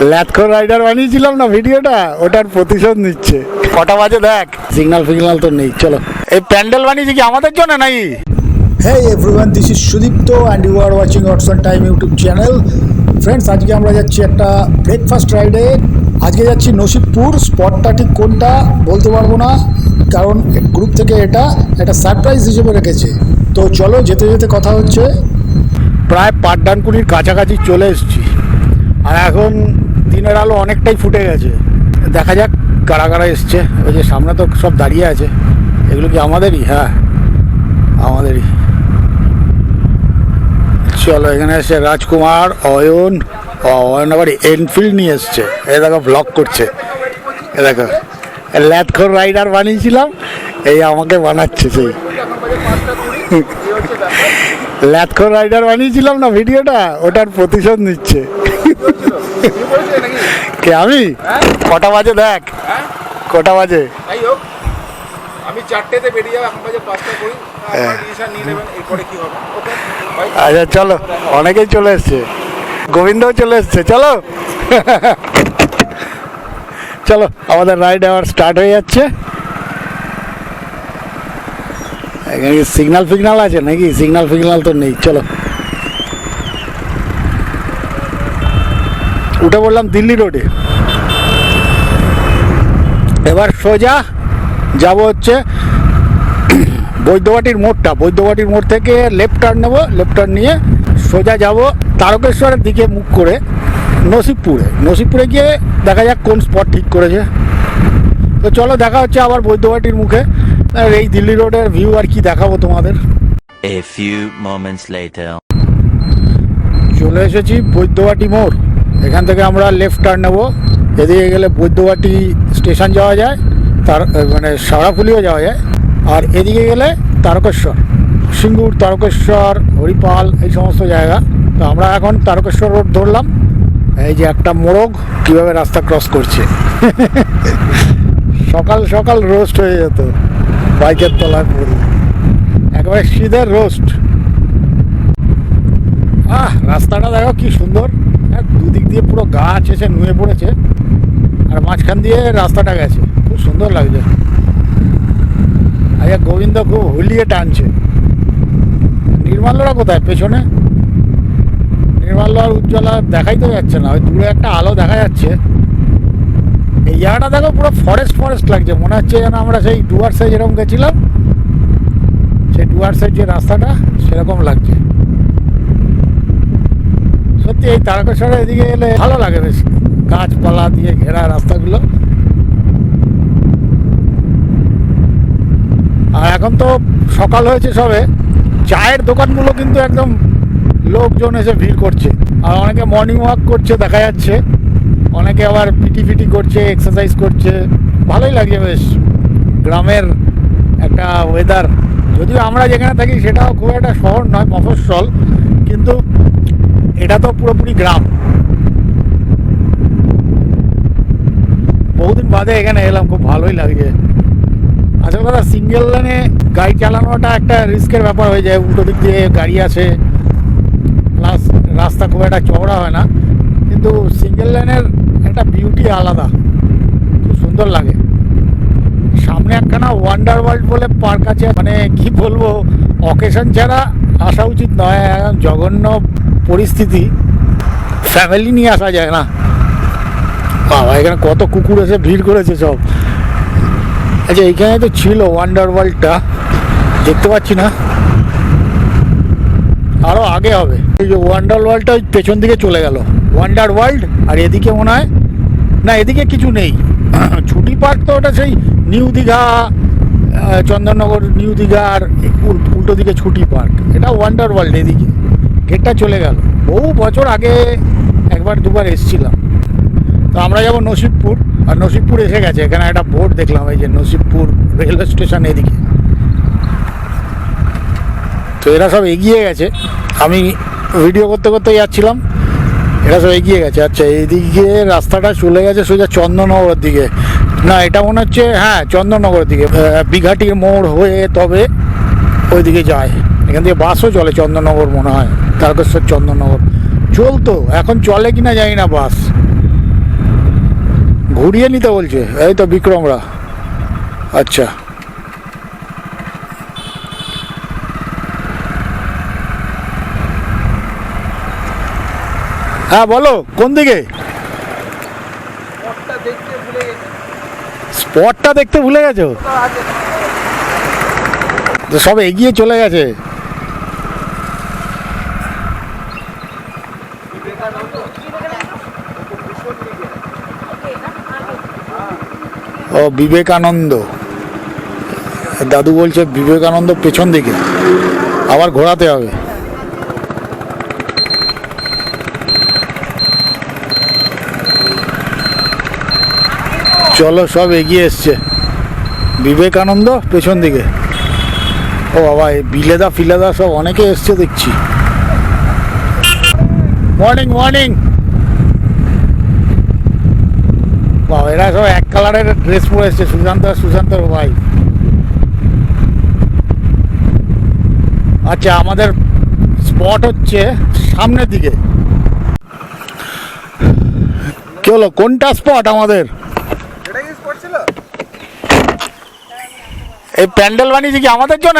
ল্যাথখোর rider বানিয়েছিলাম না ভিডিওটা? ওটার প্রতিশোধ নিচ্ছে। কটা বাজে দেখ। সিগন্যাল ফিগনাল তো নেই চলো। এই প্যান্ডেল বানিয়েছি কি আমাদের জন্য Hey everyone, this is Sudipto and you are watching Odds on Time YouTube channel. Friends আজকে আমরা যাচ্ছি একটা ব্রেকফাস্ট রাইডে আজকে যাচ্ছি নসিবপুর। স্পটটা ঠিক কোনটা বলতে পারব না কারণ গ্রুপ থেকে এটা একটা সারপ্রাইজ হিসেবে রেখেছে। তো চলো যেতে যেতে কথা হচ্ছে। প্রায় পাটডানকুনির কাছাকাছি চলে এসেছি। আর এখন দিনের আলো অনেকটাই ফুটে গেছে। দেখা যাক, কারা কারা এসছে। ওই যে সামনে তো সব দাঁড়িয়ে আছে। এগুলো কি আমাদেরই? হ্যাঁ আমাদেরই। চলো, এখানে এসছে রাজকুমার, অয়ন অয়ন আবার এনফিল্ড নিয়ে এসছে। এ দেখো ব্লগ করছে। এ দেখো ল্যাথখোর রাইডার বানিয়েছিলাম। এই আমাকে বানাচ্ছে সেই। ল্যাথখোর রাইডার বানিয়েছিলাম না, ভিডিওটা? ওটার প্রতিশোধ নিচ্ছে। কে আমি? কটা বাজে দেখ। কটা বাজে? যাই হোক আমি চারটেতে বেরিয়ে যাব এখন বাজে পাঁচটা করি বাই আচ্ছা চলো অনেকেই চলে এসছে। গোবিন্দও চলে এসছে চলো। চলো আমাদের রাইড আবার স্টার্ট হয়ে যাচ্ছে। এখানে সিগনাল ফিগনাল আছে নাকি? সিগনাল ফিগনাল তো নেই চলো। উঠে পড়লাম দিল্লি রোডে। এবার সোজা যাব হচ্ছে বৈদ্যবাটির মোড়টা। বৈদ্যবাটির মোড় থেকে লেফট টার্ন নেব লেফট টার্ন নিয়ে সোজা যাব তারকেশ্বরের দিকে মুখ করে নসিবপুরে। নসিবপুরে গিয়ে দেখা যাক কোন স্পট ঠিক করেছে। তো চলো দেখা হচ্ছে আবার বৈদ্যবাটির মুখে। আর এই দিল্লি রোডের ভিউ আর কি দেখাবো তোমাদের। A few moments later. চলে এসেছি বৈদ্যবাটি মোড়। এখান থেকে আমরা লেফট টার্ন নেব। এদিকে গেলে বৈদ্যবাটি স্টেশন যাওয়া যায়, তার মানে সারাফুলিও যাওয়া যায়। আর এদিকে গেলে তারকেশ্বর, সিঙ্গুর, তারকেশ্বর, হরিপাল, এই সমস্ত জায়গা। তো আমরা এখন তারকেশ্বর রোড ধরলাম। এই যে একটা মোড়ক, কীভাবে রাস্তা ক্রস করছে। সকাল সকাল রোস্ট হয়ে যেত। বাইকের তলায় পড়লে একেবারে শীতের রোস্ট আহ, রাস্তাটা দেখো কি সুন্দর। দুদিক দিয়ে পুরো গাছ এসে নুয়ে পড়েছে। আর মাঝখান দিয়ে রাস্তাটা গেছে। খুব সুন্দর লাগছে। আচ্ছা গোবিন্দ খুব হুলিয়ে টানছে। নির্মাল্যরা কোথায়? পেছনে? নির্মাল্য আর উজ্জ্বলা দেখাই তো যাচ্ছে না। ওই দূরে একটা আলো দেখা যাচ্ছে। এই জায়গাটা দেখো পুরো ফরেস্ট ফরেস্ট লাগছে। মনে হচ্ছে যেন আমরা সেই ডুয়ার্সে যেরকম গেছিলাম, সেই ডুয়ার্সের যে রাস্তাটা সেরকম লাগছে। সত্যি এই তারকেশ্বরের এদিকে এলে ভালো লাগে বেশ। গাছপালা দিয়ে ঘেরা রাস্তাগুলো। আর এখন তো সকাল হয়েছে সবে। চায়ের দোকানগুলো কিন্তু একদম লোকজন এসে ভিড় করছে। আর অনেকে মর্নিং ওয়াক করছে, দেখা যাচ্ছে। অনেকে আবার পিটি ফিটি করছে এক্সারসাইজ করছে। ভালোই লাগছে বেশ। গ্রামের একটা ওয়েদার যদিও আমরা যেখানে থাকি সেটাও খুব একটা শহর নয়, মফস্বল। কিন্তু এটা তো পুরোপুরি গ্রাম। বহুদিন বাদে এখানে এলাম, খুব ভালোই লাগছে আসল কথা সিঙ্গেল লাইনে গাড়ি চালানোটা একটা রিস্কের ব্যাপার হয়ে যায়, উল্টো দিক দিয়ে গাড়ি আছে প্লাস রাস্তা খুব একটা চওড়া হয় না, কিন্তু সিঙ্গেল লাইনের একটা বিউটি আলাদা, খুব সুন্দর লাগে। সামনে একখানা ওয়ান্ডার ওয়ার্ল্ড বলে পার্ক আছে মানে কি বলব অকেশন ছাড়া আসা উচিত নয় জঘন্য পরিস্থিতি ফ্যামিলি নিয়ে আসা যায় না। বাবা, এখানে কত কুকুর এসে ভিড় করেছে সব। আচ্ছা এইখানে তো ছিল ওয়ান্ডার ওয়ার্ল্ডটা দেখতে পাচ্ছি না। আরও আগে হবে। এই যে ওয়ান্ডার ওয়ার্ল্ডটা ওই পেছন দিকে চলে গেল। ওয়ান্ডার ওয়ার্ল্ড আর এদিকে মনে হয় না, এদিকে কিছু নেই। ছুটি পার্ক তো ওটা সেই নিউ দীঘা চন্দননগর নিউ দীঘা, আর উল্টো দিকে ছুটি পার্ক। এটা ওয়ান্ডার ওয়ার্ল্ড এদিকে। গেটটা চলে গেল। বহু বছর আগে একবার দুবার এসেছিলাম। তো আমরা যাব নসিবপুর, আর নসিবপুর এসে গেছে। এখানে একটা বোর্ড দেখলাম, এই যে নসিবপুর রেলওয়ে স্টেশন এদিকে। তো এরা সব এগিয়ে গেছে। আমি ভিডিও করতে করতে যাচ্ছিলাম, এরা সব এগিয়ে গেছে। আচ্ছা এইদিকে রাস্তাটা চলে গেছে সোজা চন্দননগরের দিকে। না, এটা মনে হচ্ছে হ্যাঁ চন্দননগরের দিকে। বিঘাটির মোড় হয়ে তবে ওইদিকে যায়। এখান থেকে বাসও চলে চন্দননগর মনে হয়। তারকেশ্বর চন্দননগর। চলতো এখন চলে কিনা জানি না বাস। ঘুরিয়ে নিতে বলছে এই তো বিক্রমরা। আচ্ছা। হ্যাঁ বলো কোন দিকে? স্পটটা দেখতে ভুলে গেছি। স্পটটা দেখতে ভুলে গেছো? তো সব এগিয়ে চলে গেছে। ও বিবেকানন্দ। দাদু বলছে বিবেকানন্দ পেছন দিকে। আবার ঘোরাতে হবে। চলো, সব এগিয়ে এসছে। বিবেকানন্দ পেছন দিকে। ও বাবা, এই বিলেদা ফিলেদা সব অনেকে এসছে দেখছি। মর্নিং মর্নিং বাবা এরা সব এক কালারের ড্রেস পরে এসছে, সুশান্ত আর সুশান্তর ভাই। আচ্ছা আমাদের স্পট হচ্ছে সামনের দিকে। কি হলো, কোনটা স্পট আমাদের? এই প্যান্ডেল বানিয়েছে কি আমাদের জন্য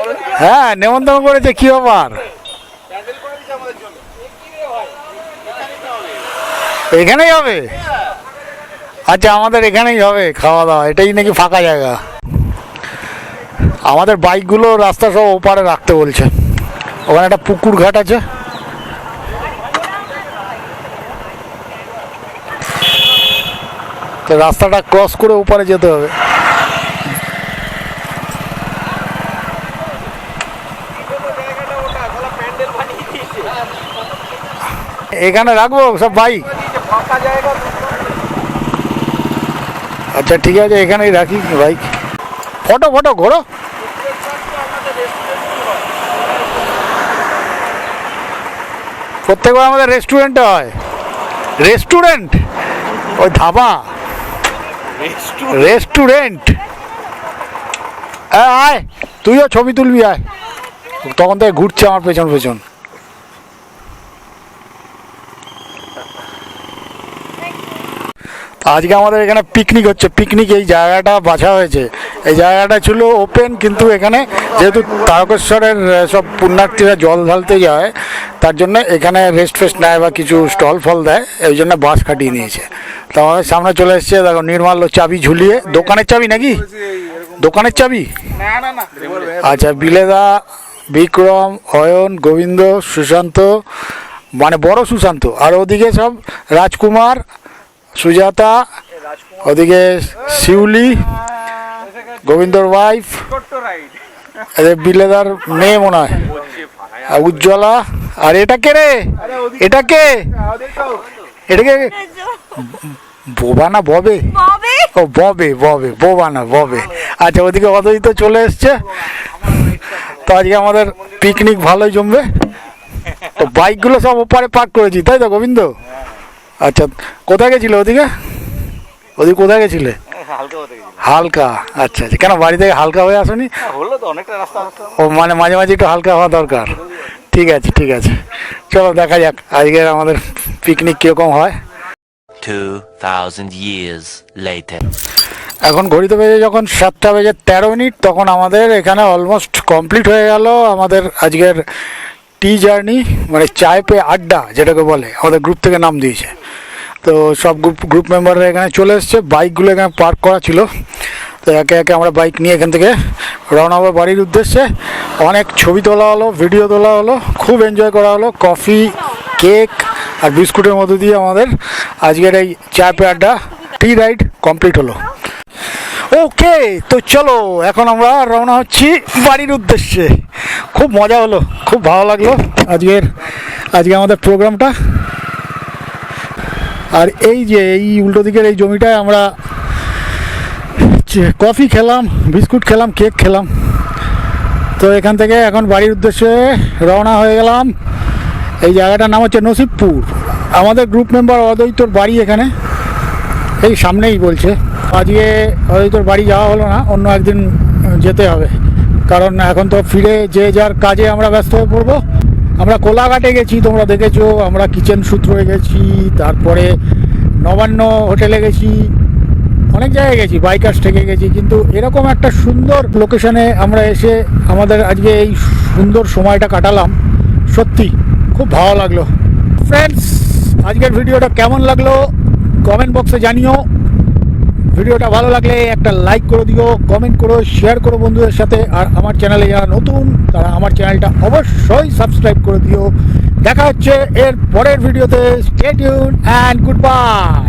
বলো হ্যাঁ নেমন্তন্ন করেছে, কি ব্যাপার? এখানেই হবে? আচ্ছা আমাদের এখানেই হবে খাওয়া দাওয়া। এটাই নাকি ফাঁকা জায়গা। আমাদের বাইকগুলো রাস্তা সব ওপারে রাখতে বলছে। ওখানে একটা পুকুর ঘাট আছে। তো রাস্তাটা ক্রস করে ওপারে যেতে হবে। এখানে রাখব সব বাইক? জায়গা আচ্ছা ঠিক আছে এখানেই রাখি বাইক ফটো ফটো ঘোরো। প্রত্যেকবার আমাদের রেস্টুরেন্টে হয়। রেস্টুরেন্ট ওই ধাবা। রেস্টুরেন্ট আয় তুইও ছবি তুলবি আয়। তখন থেকে ঘুরছে আমার পেছন পেছন। আজকে আমাদের এখানে পিকনিক হচ্ছে। পিকনিক এই জায়গাটা বাছা হয়েছে। এই জায়গাটা ছিল ওপেন কিন্তু এখানে যেহেতু তারকেশ্বরের সব পুণ্যার্থীরা জল ঢালতে যায়, তার জন্য এখানে রেস্ট ফেস্ট নেয় বা কিছু স্টল ফল দেয়, এই জন্য বাস কাটিয়ে নিয়েছে। তো আমাদের সামনে চলে এসছে, দেখো নির্মাল্য চাবি ঝুলিয়ে। দোকানের চাবি নাকি? দোকানের চাবি? আচ্ছা বিলেদা, বিক্রম, অয়ন, গোবিন্দ, সুশান্ত মানে বড় সুশান্ত। আর ওদিকে সব রাজকুমার সুজাতা ওদিকে শিউলি গোবিন্দর ওয়াইফ বিলেদার মেয়ে মনে হয় উজ্জ্বলা আর এটা কে রে? এটা কে? এটাকে বোবা না ববে? ও ববে ববে বোবা না ববে। আচ্ছা ওদিকে অদ্বৈত চলে এসছে। তো আজকে আমাদের পিকনিক ভালোই জমবে। তো বাইকগুলো সব ওপারে পার্ক করেছি তাই তো গোবিন্দ? আচ্ছা কোথায় গেছিলে ওদিকে? ওদিকে কোথায় গেছিলে? হালকা আচ্ছা আচ্ছা। কেন বাড়ি থেকে হালকা হয়ে আসনি? ও মানে মাঝে মাঝে একটু হালকা হওয়া দরকার। ঠিক আছে ঠিক আছে। চলো দেখা যাক। আজকের আমাদের পিকনিক কীরকম হয়? 2,000 years later. এখন ঘড়িতে বেজে যখন সাতটা বেজে তেরো মিনিট তখন আমাদের এখানে অলমোস্ট কমপ্লিট হয়ে গেল আমাদের আজকের টি জার্নি মানে চায় পে আড্ডা যেটাকে বলে আমাদের গ্রুপ থেকে নাম দিয়েছে। তো সব গ্রুপ গ্রুপ মেম্বাররা এখানে চলে এসছে। বাইকগুলো এখানে পার্ক করা ছিল। তো একে একে আমরা বাইক নিয়ে এখান থেকে রওনা হব বাড়ির উদ্দেশ্যে। অনেক ছবি তোলা হলো ভিডিও তোলা হলো, খুব এনজয় করা হলো। কফি কেক আর বিস্কুটের মধ্যে দিয়ে আমাদের আজকের এই চা পে আড্ডা টি রাইড কমপ্লিট হলো। ওকে তো চলো, এখন আমরা রওনা হচ্ছি বাড়ির উদ্দেশ্যে। খুব মজা হলো, খুব ভালো লাগল আজকের, আজকে আমাদের প্রোগ্রামটা আর এই যে এই উল্টো দিকের এই জমিটায় আমরা কফি খেলাম, বিস্কুট খেলাম, কেক খেলাম। তো এখান থেকে এখন বাড়ির উদ্দেশ্যে রওনা হয়ে গেলাম। এই জায়গাটার নাম হচ্ছে নসিবপুর। আমাদের গ্রুপ মেম্বার অদ্বৈতর বাড়ি এখানে। এই সামনেই বলছে। আজকে হয়তো বাড়ি যাওয়া হলো না, অন্য একদিন যেতে হবে। কারণ এখন তো ফিরে যে যার কাজে আমরা ব্যস্ত হয়ে পড়ব। আমরা কোলাঘাটে গেছি, তোমরা দেখেছ, আমরা কিচেন সূত্রে গেছি, তারপরে নবান্ন হোটেলে গেছি, অনেক জায়গায় গেছি, বাইকার্স থেকে গেছি, কিন্তু এরকম একটা সুন্দর লোকেশনে আমরা এসে আমাদের আজকে এই সুন্দর সময়টা কাটালাম। সত্যি, খুব ভালো লাগল। ফ্রেন্ডস আজকের ভিডিওটা কেমন লাগল? কমেন্ট বক্সে জানিও। ভিডিওটা ভালো লাগলে একটা লাইক করে দিও কমেন্ট করো শেয়ার করো বন্ধুদের সাথে। আর আমার চ্যানেলে যারা নতুন, তারা আমার চ্যানেলটা অবশ্যই সাবস্ক্রাইব করে দিও। দেখা হচ্ছে এর পরের ভিডিওতে। Stay tuned and goodbye